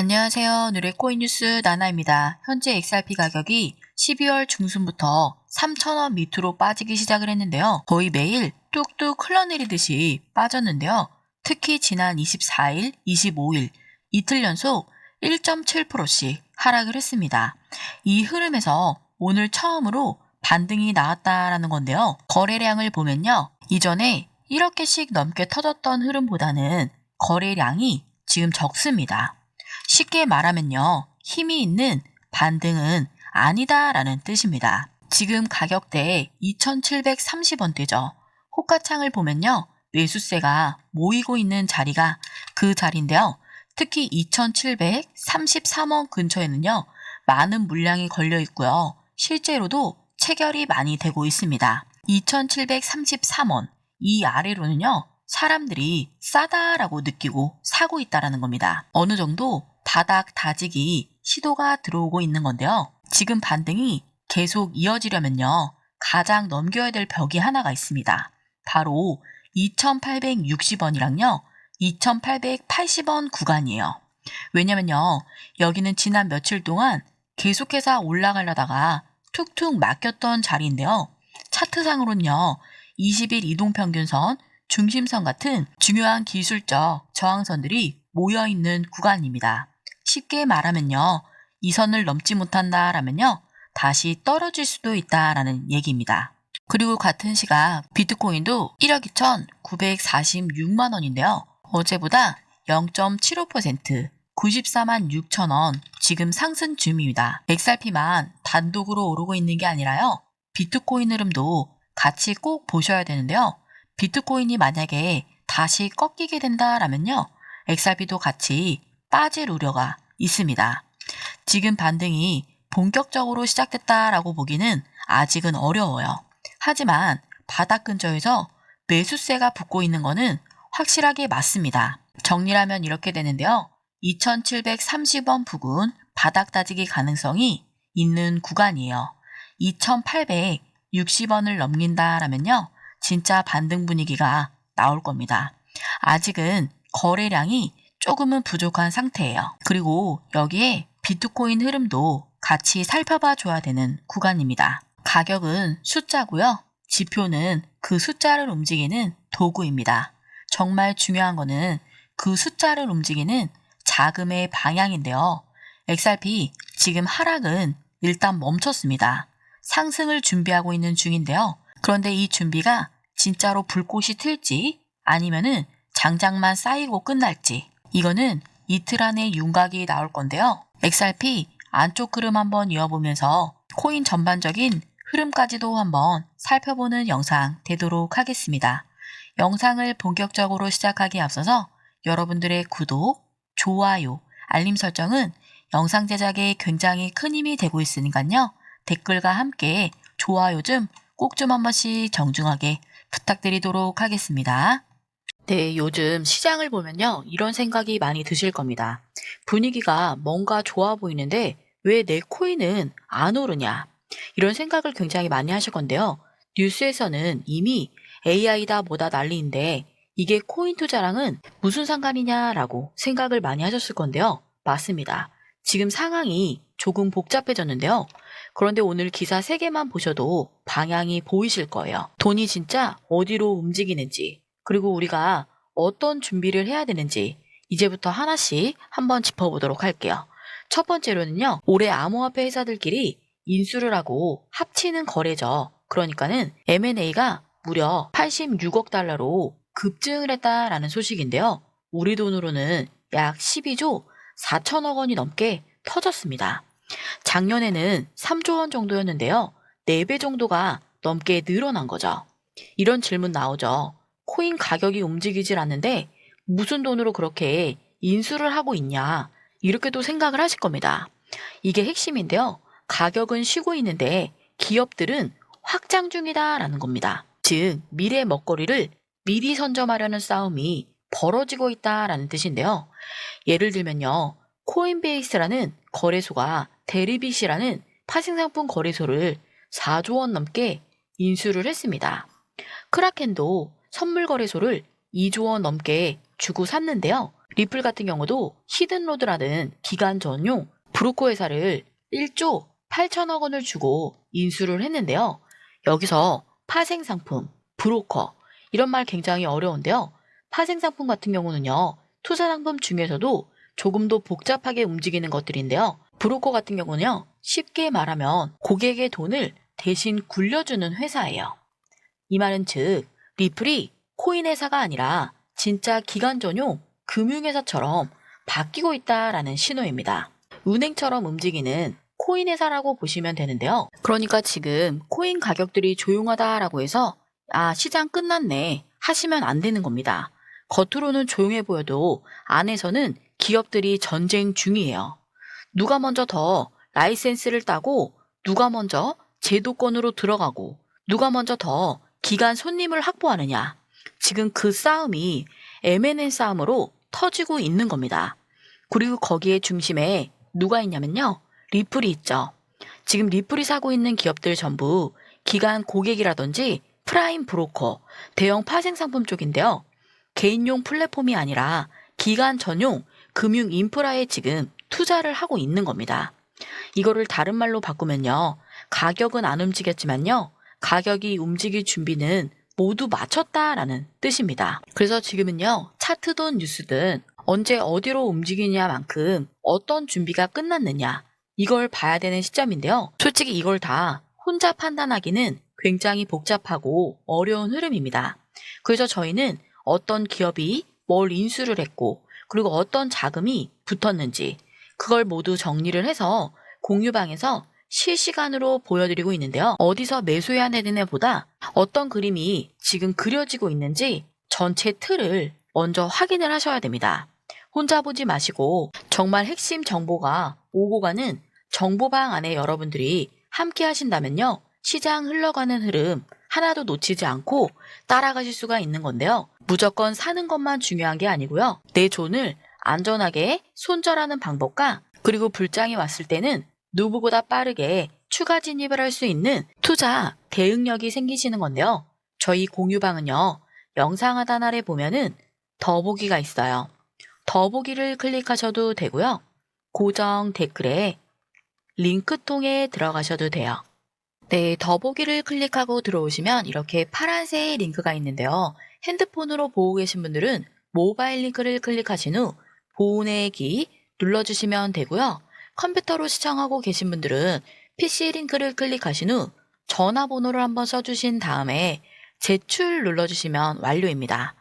안녕하세요. 누레코인 뉴스 나나입니다. 현재 XRP 가격이 12월 중순부터 3,000원 밑으로 빠지기 시작을 했는데요. 거의 매일 뚝뚝 흘러내리듯이 빠졌는데요. 특히 지난 24일, 25일 이틀 연속 1.7%씩 하락을 했습니다. 이 흐름에서 오늘 처음으로 반등이 나왔다라는 건데요. 거래량을 보면요. 이전에 1억 개씩 넘게 터졌던 흐름보다는 거래량이 지금 적습니다. 쉽게 말하면요. 힘이 있는 반등은 아니다라는 뜻입니다. 지금 가격대 2,730원대죠. 호가창을 보면요. 매수세가 모이고 있는 자리가 그 자리인데요. 특히 2,733원 근처에는요. 많은 물량이 걸려 있고요. 실제로도 체결이 많이 되고 있습니다. 2,733원 이 아래로는요. 사람들이 싸다라고 느끼고 사고 있다라는 겁니다. 어느 정도 바닥 다지기 시도가 들어오고 있는 건데요. 지금 반등이 계속 이어지려면요. 가장 넘겨야 될 벽이 하나가 있습니다. 바로 2,860원이랑요. 2,880원 구간이에요. 왜냐면요. 여기는 지난 며칠 동안 계속해서 올라가려다가 툭툭 막혔던 자리인데요. 차트상으로는요. 20일 이동평균선, 중심선 같은 중요한 기술적 저항선들이 모여있는 구간입니다. 쉽게 말하면요. 이 선을 넘지 못한다 라면요. 다시 떨어질 수도 있다라는 얘기입니다. 그리고 같은 시각 비트코인도 1억 2,946만 원인데요. 어제보다 0.75% 94만 6천 원 지금 상승 중입니다. XRP만 단독으로 오르고 있는 게 아니라요. 비트코인 흐름도 같이 꼭 보셔야 되는데요. 비트코인이 만약에 다시 꺾이게 된다라면요. XRP도 같이 빠질 우려가 있습니다. 지금 반등이 본격적으로 시작됐다라고 보기는 아직은 어려워요. 하지만 바닥 근처에서 매수세가 붙고 있는 것은 확실하게 맞습니다. 정리하면 이렇게 되는데요. 2730원 부근 바닥 다지기 가능성이 있는 구간이에요. 2860원을 넘긴다라면요. 진짜 반등 분위기가 나올 겁니다. 아직은 거래량이 조금은 부족한 상태예요. 그리고 여기에 비트코인 흐름도 같이 살펴봐 줘야 되는 구간입니다. 가격은 숫자고요. 지표는 그 숫자를 움직이는 도구입니다. 정말 중요한 거는 그 숫자를 움직이는 자금의 방향인데요. XRP 지금 하락은 일단 멈췄습니다. 상승을 준비하고 있는 중인데요. 그런데 이 준비가 진짜로 불꽃이 튈지 아니면은 장장만 쌓이고 끝날지 이거는 이틀 안에 윤곽이 나올 건데요. XRP 안쪽 흐름 한번 이어보면서 코인 전반적인 흐름까지도 한번 살펴보는 영상 되도록 하겠습니다. 영상을 본격적으로 시작하기에 앞서서 여러분들의 구독, 좋아요, 알림 설정은 영상 제작에 굉장히 큰 힘이 되고 있으니까요. 댓글과 함께 좋아요 좀꼭좀한 번씩 정중하게 부탁드리도록 하겠습니다. 네, 요즘 시장을 보면요. 이런 생각이 많이 드실 겁니다. 분위기가 뭔가 좋아 보이는데 왜 내 코인은 안 오르냐? 이런 생각을 굉장히 많이 하실 건데요. 뉴스에서는 이미 AI다 뭐다 난리인데 이게 코인 투자랑은 무슨 상관이냐라고 생각을 많이 하셨을 건데요. 맞습니다. 지금 상황이 조금 복잡해졌는데요. 그런데 오늘 기사 3개만 보셔도 방향이 보이실 거예요. 돈이 진짜 어디로 움직이는지, 그리고 우리가 어떤 준비를 해야 되는지 이제부터 하나씩 한번 짚어보도록 할게요. 첫 번째로는요, 올해 암호화폐 회사들끼리 인수를 하고 합치는 거래죠. 그러니까는 M&A가 무려 86억 달러로 급증을 했다라는 소식인데요. 우리 돈으로는 약 12조 4천억 원이 넘게 터졌습니다. 작년에는 3조 원 정도였는데요. 4배 정도가 넘게 늘어난 거죠. 이런 질문 나오죠. 코인 가격이 움직이질 않는데 무슨 돈으로 그렇게 인수를 하고 있냐. 이렇게도 생각을 하실 겁니다. 이게 핵심인데요. 가격은 쉬고 있는데 기업들은 확장 중이다라는 겁니다. 즉, 미래 먹거리를 미리 선점하려는 싸움이 벌어지고 있다라는 뜻인데요. 예를 들면요. 코인베이스라는 거래소가 데리빗이라는 파생상품 거래소를 4조 원 넘게 인수를 했습니다. 크라켄도 선물 거래소를 2조 원 넘게 주고 샀는데요. 리플 같은 경우도 히든로드라는 기간 전용 브로커 회사를 1조 8천억 원을 주고 인수를 했는데요. 여기서 파생 상품, 브로커 이런 말 굉장히 어려운데요. 파생 상품 같은 경우는요. 투자 상품 중에서도 조금 더 복잡하게 움직이는 것들인데요. 브로커 같은 경우는요. 쉽게 말하면 고객의 돈을 대신 굴려주는 회사예요. 이 말은 즉 리플이 코인 회사가 아니라 진짜 기관 전용 금융회사처럼 바뀌고 있다라는 신호입니다. 은행처럼 움직이는 코인 회사라고 보시면 되는데요. 그러니까 지금 코인 가격들이 조용하다라고 해서 아 시장 끝났네 하시면 안 되는 겁니다. 겉으로는 조용해 보여도 안에서는 기업들이 전쟁 중이에요. 누가 먼저 더 라이센스를 따고 누가 먼저 제도권으로 들어가고 누가 먼저 더 기간 손님을 확보하느냐. 지금 그 싸움이 M&A 싸움으로 터지고 있는 겁니다. 그리고 거기에 중심에 누가 있냐면요. 리플이 있죠. 지금 리플이 사고 있는 기업들 전부 기간 고객이라든지 프라임 브로커, 대형 파생 상품 쪽인데요. 개인용 플랫폼이 아니라 기간 전용 금융 인프라에 지금 투자를 하고 있는 겁니다. 이거를 다른 말로 바꾸면요. 가격은 안 움직였지만요. 가격이 움직일 준비는 모두 마쳤다라는 뜻입니다. 그래서 지금은요. 차트든 뉴스든 언제 어디로 움직이냐만큼 어떤 준비가 끝났느냐 이걸 봐야 되는 시점인데요. 솔직히 이걸 다 혼자 판단하기는 굉장히 복잡하고 어려운 흐름입니다. 그래서 저희는 어떤 기업이 뭘 인수를 했고 그리고 어떤 자금이 붙었는지 그걸 모두 정리를 해서 공유방에서 실시간으로 보여드리고 있는데요. 어디서 매수해야 되느냐보다 어떤 그림이 지금 그려지고 있는지 전체 틀을 먼저 확인을 하셔야 됩니다. 혼자 보지 마시고 정말 핵심 정보가 오고 가는 정보방 안에 여러분들이 함께 하신다면요. 시장 흘러가는 흐름 하나도 놓치지 않고 따라가실 수가 있는 건데요. 무조건 사는 것만 중요한 게 아니고요. 내 돈을 안전하게 손절하는 방법과 그리고 불장이 왔을 때는 누구보다 빠르게 추가 진입을 할 수 있는 투자 대응력이 생기시는 건데요. 저희 공유방은요. 영상 하단 아래 보면은 더보기가 있어요. 더보기를 클릭하셔도 되고요. 고정 댓글에 링크 통해 들어가셔도 돼요. 네, 더보기를 클릭하고 들어오시면 이렇게 파란색 링크가 있는데요. 핸드폰으로 보고 계신 분들은 모바일 링크를 클릭하신 후 보내기 눌러주시면 되고요. 컴퓨터로 시청하고 계신 분들은 PC 링크를 클릭하신 후 전화번호를 한번 써주신 다음에 제출 눌러주시면 완료입니다.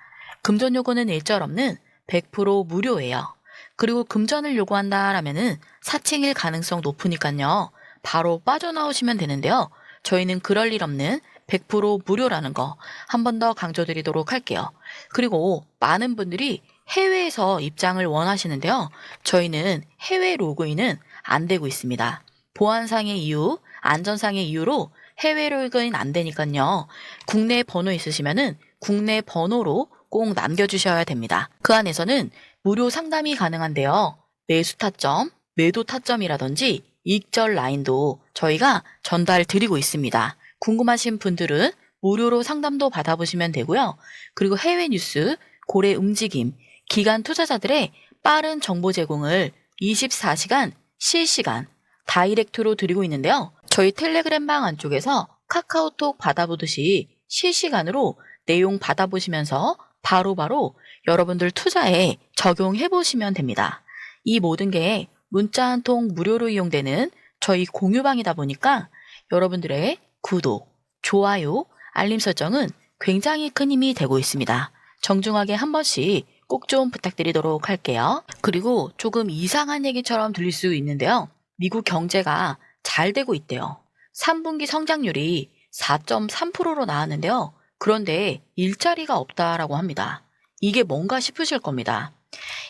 금전 요구는 일절 없는 100% 무료예요. 그리고 금전을 요구한다라면은 사칭일 가능성 높으니까요. 바로 빠져나오시면 되는데요. 저희는 그럴 일 없는 100% 무료라는 거 한 번 더 강조드리도록 할게요. 그리고 많은 분들이 해외에서 입장을 원하시는데요. 저희는 해외 로그인은 안 되고 있습니다. 보안상의 이유, 안전상의 이유로 해외 로그인 안 되니까요. 국내 번호 있으시면은 국내 번호로 꼭 남겨주셔야 됩니다. 그 안에서는 무료 상담이 가능한데요. 매수 타점, 매도 타점이라든지 익절 라인도 저희가 전달 드리고 있습니다. 궁금하신 분들은 무료로 상담도 받아보시면 되고요. 그리고 해외 뉴스, 고래 움직임, 기간 투자자들의 빠른 정보 제공을 24시간 실시간 다이렉트로 드리고 있는데요. 저희 텔레그램 방 안쪽에서 카카오톡 받아보듯이 실시간으로 내용 받아보시면서 바로 바로 여러분들 투자에 적용해 보시면 됩니다. 이 모든 게 문자 한 통 무료로 이용되는 저희 공유방이다 보니까 여러분들의 구독, 좋아요, 알림 설정은 굉장히 큰 힘이 되고 있습니다. 정중하게 한 번씩 꼭 좀 부탁드리도록 할게요. 그리고 조금 이상한 얘기처럼 들릴 수 있는데요. 미국 경제가 잘 되고 있대요. 3분기 성장률이 4.3%로 나왔는데요. 그런데 일자리가 없다라고 합니다. 이게 뭔가 싶으실 겁니다.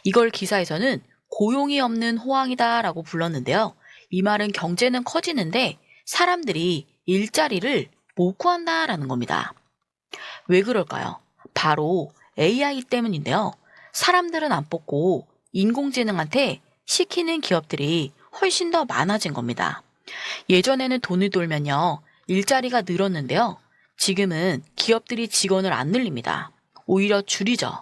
이걸 기사에서는 고용이 없는 호황이다라고 불렀는데요. 이 말은 경제는 커지는데 사람들이 일자리를 못 구한다라는 겁니다. 왜 그럴까요? 바로 AI 때문인데요. 사람들은 안 뽑고 인공지능한테 시키는 기업들이 훨씬 더 많아진 겁니다. 예전에는 돈을 돌면요. 일자리가 늘었는데요. 지금은 기업들이 직원을 안 늘립니다. 오히려 줄이죠.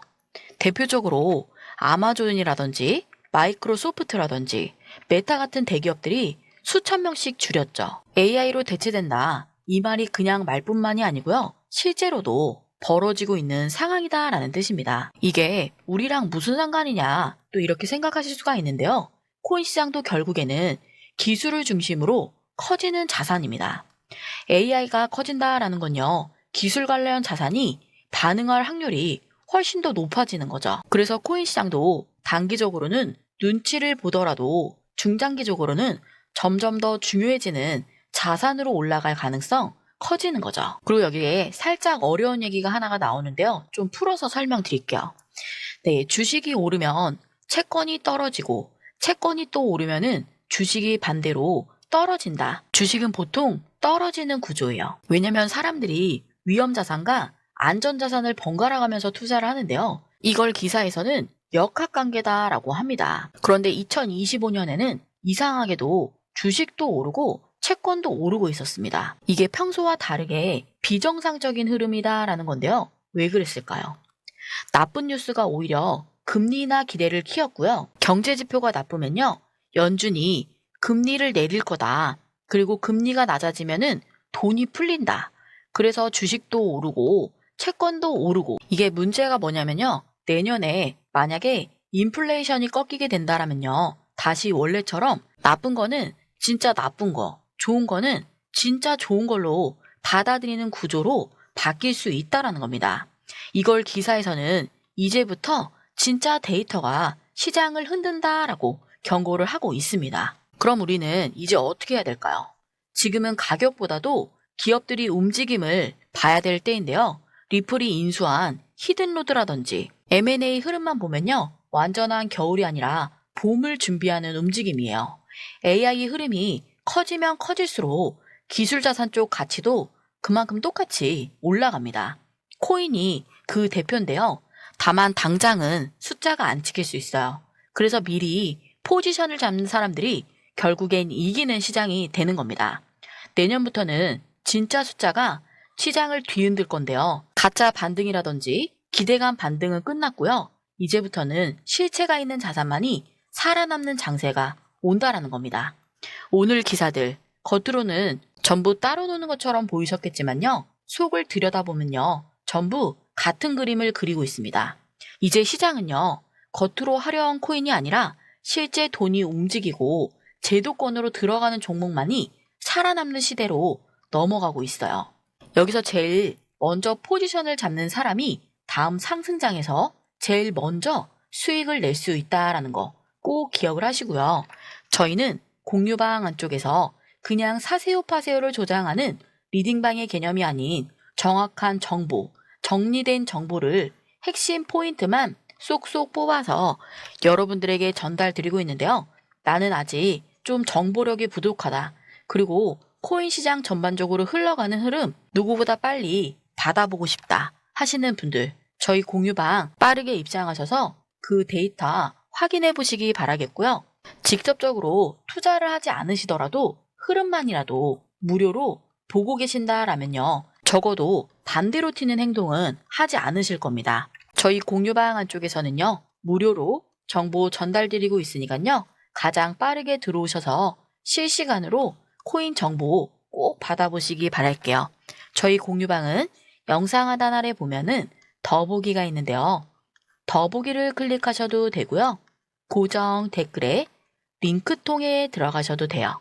대표적으로 아마존이라든지 마이크로소프트라든지 메타 같은 대기업들이 수천 명씩 줄였죠. AI로 대체된다. 이 말이 그냥 말뿐만이 아니고요. 실제로도 벌어지고 있는 상황이다라는 뜻입니다. 이게 우리랑 무슨 상관이냐 또 이렇게 생각하실 수가 있는데요. 코인 시장도 결국에는 기술을 중심으로 커지는 자산입니다. AI가 커진다라는 건요. 기술 관련 자산이 반응할 확률이 훨씬 더 높아지는 거죠. 그래서 코인 시장도 단기적으로는 눈치를 보더라도 중장기적으로는 점점 더 중요해지는 자산으로 올라갈 가능성 커지는 거죠. 그리고 여기에 살짝 어려운 얘기가 하나가 나오는데요. 좀 풀어서 설명드릴게요. 네, 주식이 오르면 채권이 떨어지고 채권이 또 오르면은 주식이 반대로 떨어진다. 주식은 보통 떨어지는 구조예요. 왜냐면 사람들이 위험 자산과 안전 자산을 번갈아 가면서 투자를 하는데요. 이걸 기사에서는 역학 관계다라고 합니다. 그런데 2025년에는 이상하게도 주식도 오르고 채권도 오르고 있었습니다. 이게 평소와 다르게 비정상적인 흐름이다라는 건데요. 왜 그랬을까요? 나쁜 뉴스가 오히려 금리나 기대를 키웠고요. 경제 지표가 나쁘면요. 연준이 금리를 내릴 거다. 그리고 금리가 낮아지면은 돈이 풀린다. 그래서 주식도 오르고 채권도 오르고 이게 문제가 뭐냐면요. 내년에 만약에 인플레이션이 꺾이게 된다라면요. 다시 원래처럼 나쁜 거는 진짜 나쁜 거, 좋은 거는 진짜 좋은 걸로 받아들이는 구조로 바뀔 수 있다라는 겁니다. 이걸 기사에서는 이제부터 진짜 데이터가 시장을 흔든다라고 경고를 하고 있습니다. 그럼 우리는 이제 어떻게 해야 될까요? 지금은 가격보다도 기업들이 움직임을 봐야 될 때인데요. 리플이 인수한 히든로드라든지 M&A 흐름만 보면요. 완전한 겨울이 아니라 봄을 준비하는 움직임이에요. AI 흐름이 커지면 커질수록 기술 자산 쪽 가치도 그만큼 똑같이 올라갑니다. 코인이 그 대표인데요. 다만 당장은 숫자가 안 찍힐 수 있어요. 그래서 미리 포지션을 잡는 사람들이 결국엔 이기는 시장이 되는 겁니다. 내년부터는 진짜 숫자가 시장을 뒤흔들 건데요. 가짜 반등이라든지 기대감 반등은 끝났고요. 이제부터는 실체가 있는 자산만이 살아남는 장세가 온다라는 겁니다. 오늘 기사들 겉으로는 전부 따로 노는 것처럼 보이셨겠지만요. 속을 들여다보면요. 전부 같은 그림을 그리고 있습니다. 이제 시장은요. 겉으로 화려한 코인이 아니라 실제 돈이 움직이고 제도권으로 들어가는 종목만이 살아남는 시대로 넘어가고 있어요. 여기서 제일 먼저 포지션을 잡는 사람이 다음 상승장에서 제일 먼저 수익을 낼 수 있다라는 거 꼭 기억을 하시고요. 저희는 공유방 안쪽에서 그냥 사세요 파세요를 조장하는 리딩방의 개념이 아닌 정확한 정보, 정리된 정보를 핵심 포인트만 쏙쏙 뽑아서 여러분들에게 전달 드리고 있는데요. 나는 아직 좀 정보력이 부족하다. 그리고 코인 시장 전반적으로 흘러가는 흐름 누구보다 빨리 받아보고 싶다 하시는 분들 저희 공유방 빠르게 입장하셔서 그 데이터 확인해 보시기 바라겠고요. 직접적으로 투자를 하지 않으시더라도 흐름만이라도 무료로 보고 계신다라면요. 적어도 반대로 튀는 행동은 하지 않으실 겁니다. 저희 공유방 안 쪽에서는요. 무료로 정보 전달드리고 있으니까요. 가장 빠르게 들어오셔서 실시간으로 코인 정보 꼭 받아보시기 바랄게요. 저희 공유방은 영상 하단 아래 보면은 더보기가 있는데요. 더보기를 클릭하셔도 되고요. 고정 댓글에 링크 통해 들어가셔도 돼요.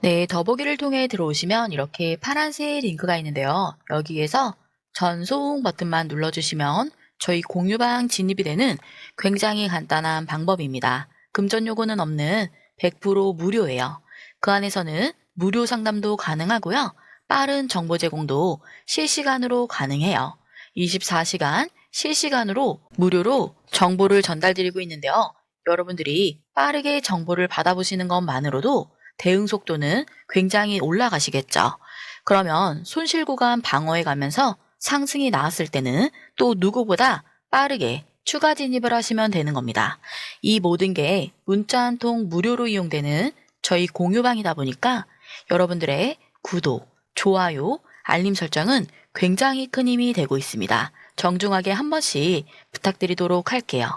네, 더보기를 통해 들어오시면 이렇게 파란색 링크가 있는데요. 여기에서 전송 버튼만 눌러주시면 저희 공유방 진입이 되는 굉장히 간단한 방법입니다. 금전 요구는 없는 100% 무료예요. 그 안에서는 무료 상담도 가능하고요. 빠른 정보 제공도 실시간으로 가능해요. 24시간 실시간으로 무료로 정보를 전달드리고 있는데요. 여러분들이 빠르게 정보를 받아보시는 것만으로도 대응 속도는 굉장히 올라가시겠죠. 그러면 손실 구간 방어해 가면서 상승이 나왔을 때는 또 누구보다 빠르게 추가 진입을 하시면 되는 겁니다. 이 모든 게 문자 한 통 무료로 이용되는 저희 공유방이다 보니까 여러분들의 구독, 좋아요, 알림 설정은 굉장히 큰 힘이 되고 있습니다. 정중하게 한 번씩 부탁드리도록 할게요.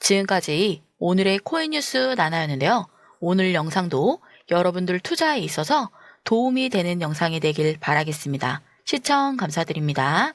지금까지 오늘의 코인 뉴스 나나였는데요. 오늘 영상도 여러분들 투자에 있어서 도움이 되는 영상이 되길 바라겠습니다. 시청 감사드립니다.